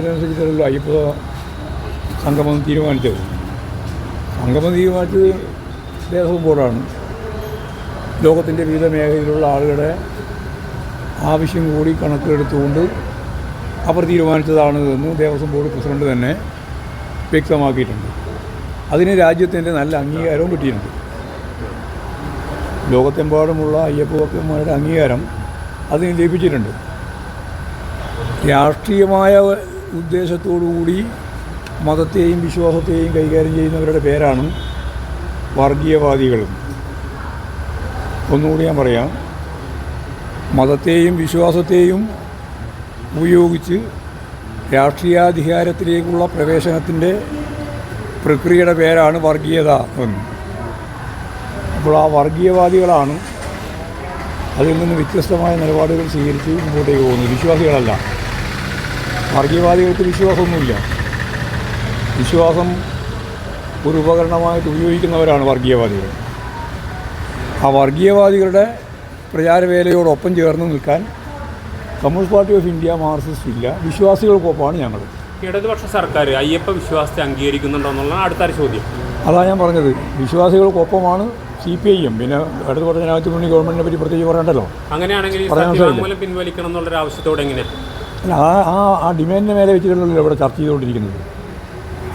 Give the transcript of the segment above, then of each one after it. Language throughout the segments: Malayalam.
തീരുമാനത്തിനനുസരിച്ചുള്ള അയ്യപ്പ സംഗമം തീരുമാനിച്ചത്. സംഗമം തീരുമാനിച്ചത് ദേവസ്വം ബോർഡാണ്. ലോകത്തിന്റെ വിവിധ മേഖലയിലുള്ള ആളുകളുടെ ആവശ്യം കൂടി കണക്കിലെടുത്തുകൊണ്ട് അവർ തീരുമാനിച്ചതാണ് എന്ന് ദേവസ്വം ബോർഡ് പ്രസിഡന്റ് തന്നെ വ്യക്തമാക്കിയിട്ടുണ്ട്. അതിന് രാജ്യത്തിന്റെ നല്ല അംഗീകാരവും കിട്ടിയിട്ടുണ്ട്. ലോകത്തെമ്പാടുമുള്ള അയ്യപ്പ ഭക്തന്മാരുടെ അംഗീകാരം അതിന് ലഭിച്ചിട്ടുണ്ട്. രാഷ്ട്രീയമായ ഉദ്ദേശത്തോടുകൂടി മതത്തെയും വിശ്വാസത്തെയും കൈകാര്യം ചെയ്യുന്നവരുടെ പേരാണ് വർഗീയവാദികളും. ഒന്നുകൂടി ഞാൻ പറയാം. മതത്തെയും വിശ്വാസത്തെയും ഉപയോഗിച്ച് രാഷ്ട്രീയാധികാരത്തിലേക്കുള്ള പ്രവേശനത്തിന്റെ പ്രക്രിയയുടെ പേരാണ് വർഗീയത എന്ന്. അപ്പോൾ ആ വർഗീയവാദികളാണ് അതിൽ നിന്ന് വ്യത്യസ്തമായ നിലപാടുകൾ സ്വീകരിച്ച് മുമ്പോട്ടേക്ക് പോകുന്നത്. വിശ്വാസികളല്ല. വർഗീയവാദികൾക്ക് വിശ്വാസമൊന്നുമില്ല. വിശ്വാസം ഒരു ഉപകരണമായിട്ട് ഉപയോഗിക്കുന്നവരാണ് വർഗീയവാദികൾ. ആ വർഗീയവാദികളുടെ പ്രചാരവേലയോടൊപ്പം ചേർന്ന് നിൽക്കാൻ communist party of India Marxist ഇല്ല വിശ്വാസികൾക്കൊപ്പമാണ് ഞങ്ങൾ. ഇടതുപക്ഷ സർക്കാർ അയ്യപ്പ വിശ്വാസത്തെ അംഗീകരിക്കുന്നുണ്ടോ എന്നുള്ളതാണ് അടുത്തൊരു ചോദ്യം. അതാണ് ഞാൻ പറഞ്ഞത്. വിശ്വാസികൾക്കൊപ്പമാണ് സി പി ഐ എം പിന്നെ ഇടതുപക്ഷ ജനാധിപത്യ മുന്നണി ഗവൺമെന്റിനെ പറ്റി പ്രത്യേകിച്ച് പറയണ്ടല്ലോ? അങ്ങനെയാണെങ്കിൽ പിൻവലിക്കണം എന്നുള്ളൊരു ആവശ്യത്തോടെ എങ്ങനെ? അല്ല ആ ആ ആ ഡിമാൻഡിന് മേലെ വെച്ചിട്ടുള്ളല്ലോ ഇവിടെ ചർച്ച ചെയ്തുകൊണ്ടിരിക്കുന്നത്?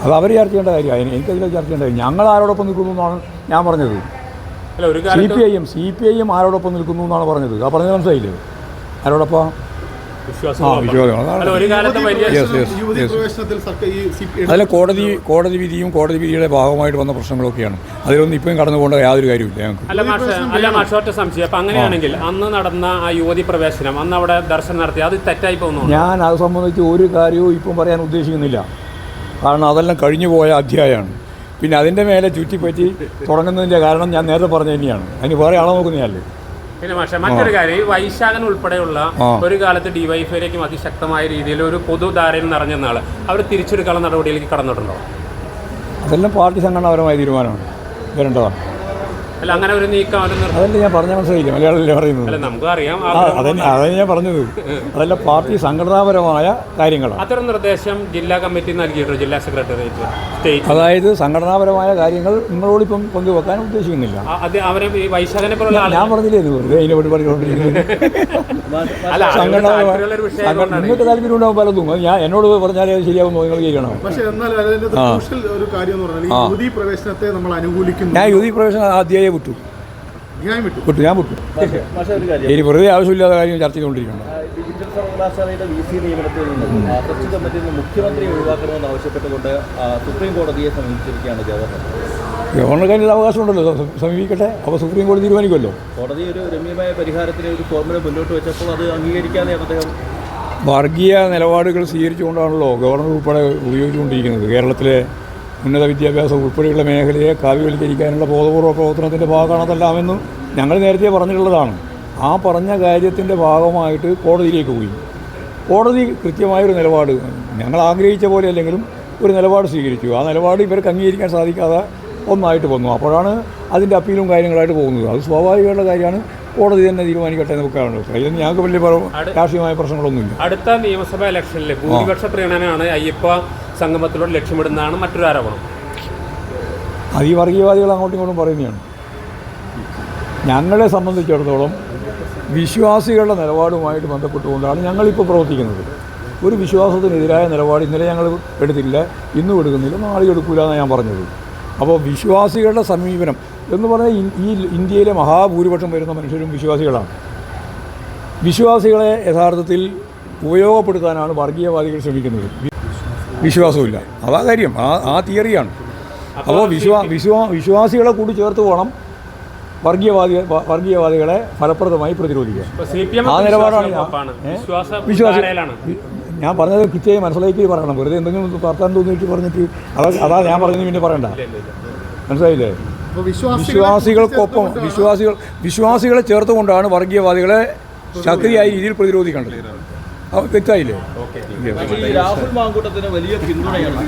അത് അവർ ചർച്ച ചെയ്യേണ്ട കാര്യമാണ് എനിക്കതിൽ ചർച്ച ചെയ്യേണ്ട കാര്യം. ഞങ്ങൾ ആരോടൊപ്പം നിൽക്കുന്നു എന്നാണ് ഞാൻ പറഞ്ഞത്. C P I M C P I M ആരോടൊപ്പം നിൽക്കുന്നു എന്നാണ് പറഞ്ഞത്. ആ പറഞ്ഞത് മനസ്സിലായില്ലേ? ആരോടൊപ്പം? അതിൽ കോടതി കോടതി വിധിയും കോടതി വിധിയുടെ ഭാഗമായിട്ട് വന്ന പ്രശ്നങ്ങളൊക്കെയാണ്. അതിലൊന്നും ഇപ്പം കടന്നു പോകേണ്ട യാതൊരു കാര്യമില്ല ഞങ്ങൾക്ക്. അല്ല മാഷ അല്ല മാഷ സംശയം. അപ്പൊ അങ്ങനെയാണെങ്കിൽ അന്ന് നടന്ന ആ യുവതി പ്രവേശനം അന്ന് അവിടെ ദർശനം നടത്തി അത് തെറ്റായി പോകുന്നു ഞാൻ അത് സംബന്ധിച്ച് ഒരു കാര്യവും ഇപ്പം പറയാൻ ഉദ്ദേശിക്കുന്നില്ല. കാരണം അതെല്ലാം കഴിഞ്ഞു പോയ അധ്യായമാണ്. പിന്നെ അതിന്റെ മേലെ ചുറ്റിപ്പറ്റി തുടങ്ങുന്നതിന്റെ കാരണം ഞാൻ നേരത്തെ പറഞ്ഞു തന്നെയാണ്. അതിന് വേറെ ആളെ നോക്കുന്നതല്ലേ? പിന്നെ പക്ഷെ മറ്റൊരു കാര്യം ഈ വൈശാഖൻ ഉൾപ്പെടെയുള്ള ഒരു കാലത്ത് ഡിവൈഫൈയിലേക്കും അതിശക്തമായ രീതിയിൽ ഒരു പൊതുധാരയിൽ നിറഞ്ഞ നാൾ അവർ തിരിച്ചെടുക്കാനുള്ള നടപടിയിലേക്ക് കടന്നിട്ടുണ്ടോ? അതെല്ലാം പാർട്ടി സംഘടനാപരമായ തീരുമാനമാണ്. വരേണ്ടതാണ് അല്ല അങ്ങനെ ഒരു നീക്കം അതല്ല ഞാൻ പറഞ്ഞ മനസ്സിലായില്ല? മലയാളത്തിൽ പറയുന്നത്? അല്ല നമുക്ക് അറിയാം. അതന്നെ അതന്നെ ഞാൻ പറഞ്ഞത്. അതല്ല പാർട്ടി സംഘടനാപരമായ കാര്യങ്ങളാണ്. അത്തരം നിർദ്ദേശം ജില്ലാ കമ്മിറ്റി നൽകിയിട്ടുണ്ട് ജില്ലാ സെക്രട്ടേറിയറ്റ് അതായത് സംഘടനാപരമായ കാര്യങ്ങൾ നിങ്ങളോടിപ്പം പങ്കുവെക്കാൻ ഉദ്ദേശിക്കുന്നില്ല. അവരെ ഈ വൈശാഖനെ ഞാൻ പറഞ്ഞില്ലേ ഇത് വെറുതെ അതിനെ പറ്റി പറഞ്ഞുകൊണ്ടിരിക്കുന്നത് സംഘടനാപരമായ നിങ്ങൾക്ക് താല്പര്യം ഉണ്ടാവും പലതും ഞാൻ എന്നോട് പറഞ്ഞാലേ ശരിയാവുന്നു നിങ്ങൾ ചെയ്യണം പക്ഷേ എന്നാൽ ക്രൂഷ്യൽ ഒരു കാര്യം എന്ന് പറഞ്ഞാൽ യുവതി പ്രവേശനത്തെ നമ്മൾ അനുകൂലിക്കുന്നു. ഞാൻ യുവതി പ്രവേശനം ആദ്യമായി ഞാൻ വിട്ടു. വിട്ടു ഞാൻ വിട്ടു. ഇനി വെറുതെ ആവശ്യമില്ലാത്ത കാര്യം ചർച്ച ചെയ്തുകൊണ്ടിരിക്കണം ആ, ഡിജിറ്റൽ സർവകലാശാലയുടെ വി സി നിയമനത്തിൽ നിന്നും ആ, ട്രസ്റ്റ് കമ്മിറ്റിയിൽ നിന്ന് മുഖ്യമന്ത്രിയെ ഒഴിവാക്കണമെന്ന് ആവശ്യപ്പെട്ടുകൊണ്ട് സുപ്രീം കോടതിയെ സമീപിച്ചിരിക്കുകയാണ് ഗവർണർ. ഗവർണർക്ക് അതിന്റെ അവകാശമുണ്ടല്ലോ. സമീപിക്കട്ടെ. അപ്പോൾ സുപ്രീം കോടതി തീരുമാനിക്കുമല്ലോ. കോടതി ഒരു രമ്യമായ പരിഹാരത്തിന് ഒരു ഫോർമുല മുന്നോട്ട് വെച്ചപ്പോൾ അത് അംഗീകരിക്കാതെ അദ്ദേഹം വർഗീയ നിലപാടുകൾ സ്വീകരിച്ചുകൊണ്ടാണല്ലോ ഗവർണർ ഉൾപ്പെടെ ഉപയോഗിച്ചുകൊണ്ടിരിക്കുന്നത്. കേരളത്തിലെ ഉന്നത വിദ്യാഭ്യാസം ഉൾപ്പെടെയുള്ള മേഖലയെ കാവ്യവൽക്കരിക്കാനുള്ള ബോധപൂർവ പ്രവർത്തനത്തിന്റെ ഭാഗമാണ് അതെല്ലാമെന്ന് ഞങ്ങൾ നേരത്തെ പറഞ്ഞിട്ടുള്ളതാണ്. ആ പറഞ്ഞ കാര്യത്തിന്റെ ഭാഗമായിട്ട് കോടതിയിലേക്ക് പോയി. കോടതി കൃത്യമായൊരു നിലപാട് ഞങ്ങൾ ആഗ്രഹിച്ച പോലെ അല്ലെങ്കിലും ഒരു നിലപാട് സ്വീകരിച്ചു. ആ നിലപാട് ഇവർക്ക് അംഗീകരിക്കാൻ സാധിക്കാതെ ഒന്നായിട്ട് വന്നു. അപ്പോഴാണ് അതിന്റെ അപ്പീലും കാര്യങ്ങളായിട്ട് പോകുന്നത്. അത് സ്വാഭാവികമായിട്ടുള്ള കാര്യമാണ്. കോടതി തന്നെ തീരുമാനിക്കട്ടെ എന്ന് വെക്കാറുണ്ട് അതിലൊന്നും ഞങ്ങൾക്ക് വലിയ രാഷ്ട്രീയമായ പ്രശ്നങ്ങളൊന്നുമില്ല. അടുത്ത നിയമസഭാ ഇലക്ഷനിൽ ഭൂരിപക്ഷ പ്രീണനാണ് അയ്യപ്പ. സംഗമത്തിലൂടെ ലക്ഷ്യമിടുന്നതാണ് മറ്റൊരു ആരോപണം. അത് ഈ വർഗീയവാദികൾ അങ്ങോട്ടും ഇങ്ങോട്ടും പറയുന്നതാണ്. ഞങ്ങളെ സംബന്ധിച്ചിടത്തോളം വിശ്വാസികളുടെ നിലപാടുമായിട്ട് ബന്ധപ്പെട്ടുകൊണ്ടാണ് ഞങ്ങളിപ്പോൾ പ്രവർത്തിക്കുന്നത്. ഒരു വിശ്വാസത്തിനെതിരായ നിലപാട് ഇന്നലെ ഞങ്ങൾ എടുത്തില്ല ഇന്നും എടുക്കുന്നില്ല നാളെ എടുക്കില്ല എന്നാണ് ഞാൻ പറഞ്ഞത്. അപ്പോൾ വിശ്വാസികളുടെ സമീപനം എന്ന് പറഞ്ഞാൽ ഈ ഇന്ത്യയിലെ മഹാഭൂരിപക്ഷം വരുന്ന മനുഷ്യരും വിശ്വാസികളാണ്. വിശ്വാസികളെ യഥാർത്ഥത്തിൽ ഉപയോഗപ്പെടുത്താനാണ് വർഗീയവാദികൾ ശ്രമിക്കുന്നത്. വിശ്വാസമില്ല അതാ കാര്യം. ആ ആ തിയറിയാണ്. അപ്പോൾ വിശ്വാ വിശ്വാ വിശ്വാസികളെ കൂടി ചേർത്ത് പോകണം വർഗീയവാദി വർഗീയവാദികളെ ഫലപ്രദമായി പ്രതിരോധിക്കുക ആ നിലപാടാണ് വിശ്വാസ ഞാൻ പറഞ്ഞത് കൃത്യമായി മനസ്സിലാക്കി പറയണം. വെറുതെ എന്തെങ്കിലും വർത്താൻ തോന്നിയിട്ട് പറഞ്ഞിട്ട് അതാ അതാ ഞാൻ പറഞ്ഞത് പിന്നെ പറയണ്ട. മനസ്സിലായില്ലേ? അപ്പോൾ വിശ്വാസികളെ വിശ്വാസികൾക്കൊപ്പം വിശ്വാസികൾ വിശ്വാസികളെ ചേർത്തുകൊണ്ടാണ് വർഗീയവാദികളെ ശക്തിയായ രീതിയിൽ പ്രതിരോധിക്കേണ്ടത്. തെറ്റായില്ലേ? രാഹുൽ മാങ്കൂട്ടത്തിന് വലിയ പിന്തുണയാണ്.